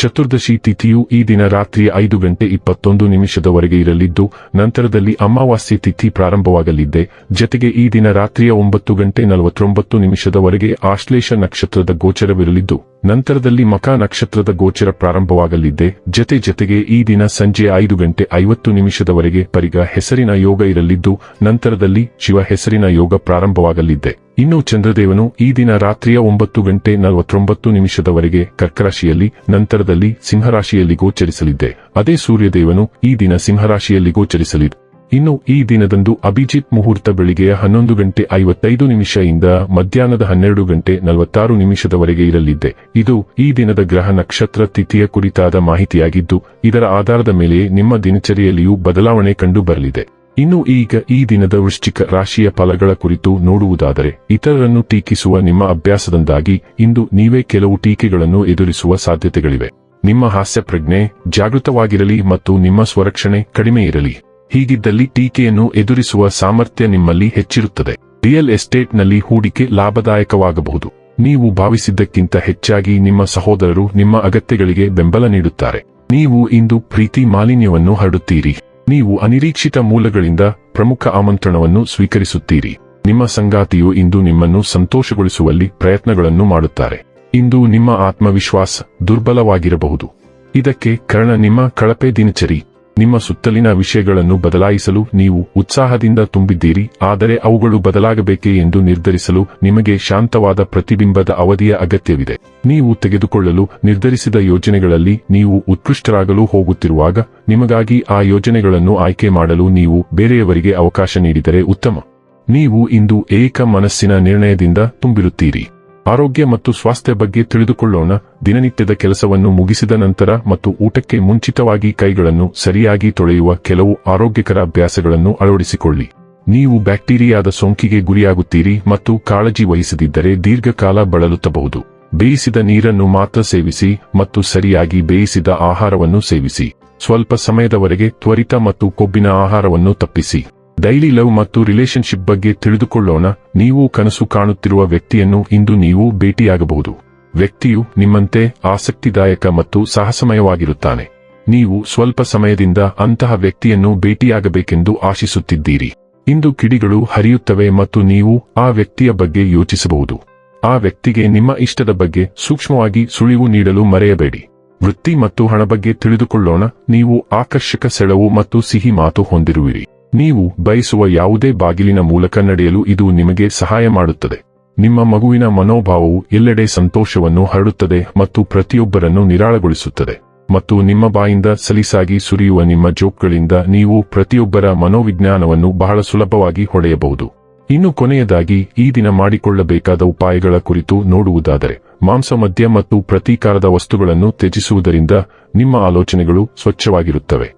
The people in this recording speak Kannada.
ಚತುರ್ದಶಿ ತಿಥಿಯು ಈ ದಿನ ರಾತ್ರಿ ಐದು ಗಂಟೆ ಇಪ್ಪತ್ತೊಂದು ನಿಮಿಷದವರೆಗೆ ಇರಲಿದ್ದು, ನಂತರದಲ್ಲಿ ಅಮಾವಾಸ್ಯೆ ತಿಥಿ ಪ್ರಾರಂಭವಾಗಲಿದೆ ಜತೆಗೆ ಈ ದಿನ ರಾತ್ರಿಯ ಒಂಬತ್ತು ಗಂಟೆ ನಲವತ್ತೊಂಬತ್ತು ನಿಮಿಷದವರೆಗೆ ಆಶ್ಲೇಷ ನಕ್ಷತ್ರದ ಗೋಚರವಿರಲಿದ್ದು, ನಂತರದಲ್ಲಿ ಮಕ ನಕ್ಷತ್ರದ ಗೋಚರ ಪ್ರಾರಂಭವಾಗಲಿದೆ ಜತೆ ಜತೆಗೆ ಈ ದಿನ ಸಂಜೆ ಐದು ಗಂಟೆ ಐವತ್ತು ನಿಮಿಷದವರೆಗೆ ಪರಿಗ ಹೆಸರಿನ ಯೋಗ ಇರಲಿದ್ದು, ನಂತರದಲ್ಲಿ ಶಿವ ಹೆಸರಿನ ಯೋಗ ಪ್ರಾರಂಭವಾಗಲಿದೆ ಇನ್ನು ಚಂದ್ರದೇವನು ಈ ದಿನ ರಾತ್ರಿಯ ಒಂಬತ್ತು ಗಂಟೆ ನಲವತ್ತೊಂಬತ್ತು ನಿಮಿಷದವರೆಗೆ ಕರ್ಕರಾಶಿಯಲ್ಲಿ, ನಂತರದಲ್ಲಿ ಸಿಂಹರಾಶಿಯಲ್ಲಿ ಗೋಚರಿಸಲಿದ್ದೆ. ಅದೇ ಸೂರ್ಯದೇವನು ಈ ದಿನ ಸಿಂಹರಾಶಿಯಲ್ಲಿ ಗೋಚರಿಸಲಿದೆ ಇನ್ನು ಈ ದಿನದಂದು ಅಭಿಜಿತ್ ಮುಹೂರ್ತ ಬೆಳಿಗ್ಗೆಯ ಹನ್ನೊಂದು ಗಂಟೆ ಐವತ್ತೈದು ನಿಮಿಷದಿಂದ ಮಧ್ಯಾಹ್ನದ ಹನ್ನೆರಡು ಗಂಟೆ ನಲವತ್ತಾರು ನಿಮಿಷದವರೆಗೆ ಇರಲಿದ್ದೆ. ಇದು ಈ ದಿನದ ಗ್ರಹ ನಕ್ಷತ್ರ ತಿಥಿಯ ಕುರಿತಾದ ಮಾಹಿತಿಯಾಗಿದ್ದು, ಇದರ ಆಧಾರದ ಮೇಲೆ ನಿಮ್ಮ ದಿನಚರಿಯಲ್ಲಿಯೂ ಬದಲಾವಣೆ ಕಂಡು ಬರಲಿದೆ. ಇನ್ನು ಈಗ ಈ ದಿನದ ವೃಶ್ಚಿಕ ರಾಶಿಯ ಫಲಗಳ ಕುರಿತು ನೋಡುವುದಾದರೆ, ಇತರರನ್ನು ಟೀಕಿಸುವ ನಿಮ್ಮ ಅಭ್ಯಾಸದಿಂದಾಗಿ ಇಂದು ನೀವೇ ಕೆಲವು ಟೀಕೆಗಳನ್ನು ಎದುರಿಸುವ ಸಾಧ್ಯತೆಗಳಿವೆ. ನಿಮ್ಮ ಹಾಸ್ಯ ಪ್ರಜ್ಞೆ ಜಾಗೃತವಾಗಿರಲಿ ಮತ್ತು ನಿಮ್ಮ ಸ್ವರಕ್ಷಣೆ ಕಡಿಮೆ ಇರಲಿ. ಹೀಗಿದ್ದಲ್ಲಿ ಟೀಕೆಯನ್ನು ಎದುರಿಸುವ ಸಾಮರ್ಥ್ಯ ನಿಮ್ಮಲ್ಲಿ ಹೆಚ್ಚಿರುತ್ತದೆ. ರಿಯಲ್ ಎಸ್ಟೇಟ್ನಲ್ಲಿ ಹೂಡಿಕೆ ಲಾಭದಾಯಕವಾಗಬಹುದು. ನೀವು ಭಾವಿಸಿದ್ದಕ್ಕಿಂತ ಹೆಚ್ಚಾಗಿ ನಿಮ್ಮ ಸಹೋದರರು ನಿಮ್ಮ ಅಗತ್ಯಗಳಿಗೆ ಬೆಂಬಲ ನೀಡುತ್ತಾರೆ. ನೀವು ಇಂದು ಪ್ರೀತಿ ಮಾಲಿನ್ಯವನ್ನು ಹರಡುತ್ತೀರಿ. ನೀವು ಅನಿರೀಕ್ಷಿತ ಮೂಲಗಳಿಂದ ಪ್ರಮುಖ ಆಮಂತ್ರಣವನ್ನು ಸ್ವೀಕರಿಸುತ್ತೀರಿ. ನಿಮ್ಮ ಸಂಗಾತಿಯು ಇಂದು ನಿಮ್ಮನ್ನು ಸಂತೋಷಗೊಳಿಸುವಲ್ಲಿ ಪ್ರಯತ್ನಗಳನ್ನು ಮಾಡುತ್ತಾರೆ. ಇಂದು ನಿಮ್ಮ ಆತ್ಮವಿಶ್ವಾಸ ದುರ್ಬಲವಾಗಿರಬಹುದು. ಇದಕ್ಕೆ ಕಾರಣ ನಿಮ್ಮ ಕಳಪೆ ದಿನಚರಿ. ನಿಮ್ಮ ಸುತ್ತಲಿನ ವಿಷಯಗಳನ್ನು ಬದಲಾಯಿಸಲು ನೀವು ಉತ್ಸಾಹದಿಂದ ತುಂಬಿದ್ದೀರಿ, ಆದರೆ ಅವುಗಳು ಬದಲಾಗಬೇಕೇ ಎಂದು ನಿರ್ಧರಿಸಲು ನಿಮಗೆ ಶಾಂತವಾದ ಪ್ರತಿಬಿಂಬದ ಅವಧಿಯ ಅಗತ್ಯವಿದೆ. ನೀವು ತೆಗೆದುಕೊಳ್ಳಲು ನಿರ್ಧರಿಸಿದ ಯೋಜನೆಗಳಲ್ಲಿ ನೀವು ಉತ್ಕೃಷ್ಟರಾಗಲು ಹೋಗುತ್ತಿರುವಾಗ, ನಿಮಗಾಗಿ ಆ ಯೋಜನೆಗಳನ್ನು ಆಯ್ಕೆ ಮಾಡಲು ನೀವು ಬೇರೆಯವರಿಗೆ ಅವಕಾಶ ನೀಡಿದರೆ ಉತ್ತಮ. ನೀವು ಇಂದು ಏಕ ಮನಸ್ಸಿನ ನಿರ್ಣಯದಿಂದ ತುಂಬಿರುತ್ತೀರಿ. ಆರೋಗ್ಯ ಮತ್ತು ಸ್ವಾಸ್ಥ್ಯ ಬಗ್ಗೆ ತಿಳಿದುಕೊಳ್ಳೋಣ. ದಿನನಿತ್ಯದ ಕೆಲಸವನ್ನು ಮುಗಿಸಿದ ನಂತರ ಮತ್ತು ಊಟಕ್ಕೆ ಮುಂಚಿತವಾಗಿ ಕೈಗಳನ್ನು ಸರಿಯಾಗಿ ತೊಳೆಯುವ ಕೆಲವು ಆರೋಗ್ಯಕರ ಅಭ್ಯಾಸಗಳನ್ನು ಅಳವಡಿಸಿಕೊಳ್ಳಿ. ನೀವು ಬ್ಯಾಕ್ಟೀರಿಯಾದ ಸೋಂಕಿಗೆ ಗುರಿಯಾಗುತ್ತೀರಿ ಮತ್ತು ಕಾಳಜಿ ವಹಿಸದಿದ್ದರೆ ದೀರ್ಘಕಾಲ ಬಳಲುತ್ತಬಹುದು. ಬೇಯಿಸಿದ ನೀರನ್ನು ಮಾತ್ರ ಸೇವಿಸಿ ಮತ್ತು ಸರಿಯಾಗಿ ಬೇಯಿಸಿದ ಆಹಾರವನ್ನು ಸೇವಿಸಿ. ಸ್ವಲ್ಪ ಸಮಯದವರೆಗೆ ತ್ವರಿತ ಮತ್ತು ಕೊಬ್ಬಿನ ಆಹಾರವನ್ನು ತಪ್ಪಿಸಿ. ಡೈಲಿ ಲವ್ ಮತ್ತು ರಿಲೇಶನ್ಶಿಪ್ ಬಗ್ಗೆ ತಿಳಿದುಕೊಳ್ಳೋಣ. ನೀವು ಕನಸು ಕಾಣುತ್ತಿರುವ ವ್ಯಕ್ತಿಯನ್ನು ಇಂದು ನೀವು ಭೇಟಿಯಾಗಬಹುದು. ವ್ಯಕ್ತಿಯು ನಿಮ್ಮಂತೆ ಆಸಕ್ತಿದಾಯಕ ಮತ್ತು ಸಾಹಸಮಯವಾಗಿರುತ್ತಾನೆ. ನೀವು ಸ್ವಲ್ಪ ಸಮಯದಿಂದ ಅಂತಹ ವ್ಯಕ್ತಿಯನ್ನು ಭೇಟಿಯಾಗಬೇಕೆಂದು ಆಶಿಸುತ್ತಿದ್ದೀರಿ. ಇಂದು ಕಿಡಿಗಳು ಹರಿಯುತ್ತವೆ ಮತ್ತು ನೀವು ಆ ವ್ಯಕ್ತಿಯ ಬಗ್ಗೆ ಯೋಚಿಸಬಹುದು. ಆ ವ್ಯಕ್ತಿಗೆ ನಿಮ್ಮ ಇಷ್ಟದ ಬಗ್ಗೆ ಸೂಕ್ಷ್ಮವಾಗಿ ಸುಳಿವು ನೀಡಲು ಮರೆಯಬೇಡಿ. ವೃತ್ತಿ ಮತ್ತು ಹಣ ಬಗ್ಗೆ ತಿಳಿದುಕೊಳ್ಳೋಣ. ನೀವು ಆಕರ್ಷಕ ಸೆಳವು ಮತ್ತು ಸಿಹಿ ಮಾತು ಹೊಂದಿರುವಿರಿ. ನೀವು ಬಯಸುವ ಯಾವುದೇ ಬಾಗಿಲಿನ ಮೂಲಕ ನಡೆಯಲು ಇದು ನಿಮಗೆ ಸಹಾಯ ಮಾಡುತ್ತದೆ. ನಿಮ್ಮ ಮಗುವಿನ ಮನೋಭಾವವು ಎಲ್ಲೆಡೆ ಸಂತೋಷವನ್ನು ಹರಡುತ್ತದೆ ಮತ್ತು ಪ್ರತಿಯೊಬ್ಬರನ್ನು ನಿರಾಳಗೊಳಿಸುತ್ತದೆ. ಮತ್ತು ನಿಮ್ಮ ಬಾಯಿಂದ ಸಲೀಸಾಗಿ ಸುರಿಯುವ ನಿಮ್ಮ ಜೋಕ್ಗಳಿಂದ ನೀವು ಪ್ರತಿಯೊಬ್ಬರ ಮನೋವಿಜ್ಞಾನವನ್ನು ಬಹಳ ಸುಲಭವಾಗಿ ಹೊಡೆಯಬಹುದು ಇನ್ನು ಕೊನೆಯದಾಗಿ, ಈ ದಿನ ಮಾಡಿಕೊಳ್ಳಬೇಕಾದ ಉಪಾಯಗಳ ಕುರಿತು ನೋಡುವುದಾದರೆ, ಮಾಂಸ ಮದ್ಯ ಮತ್ತು ಪ್ರತೀಕಾರದ ವಸ್ತುಗಳನ್ನು ತ್ಯಜಿಸುವುದರಿಂದ ನಿಮ್ಮ ಆಲೋಚನೆಗಳು ಸ್ವಚ್ಛವಾಗಿರುತ್ತವೆ.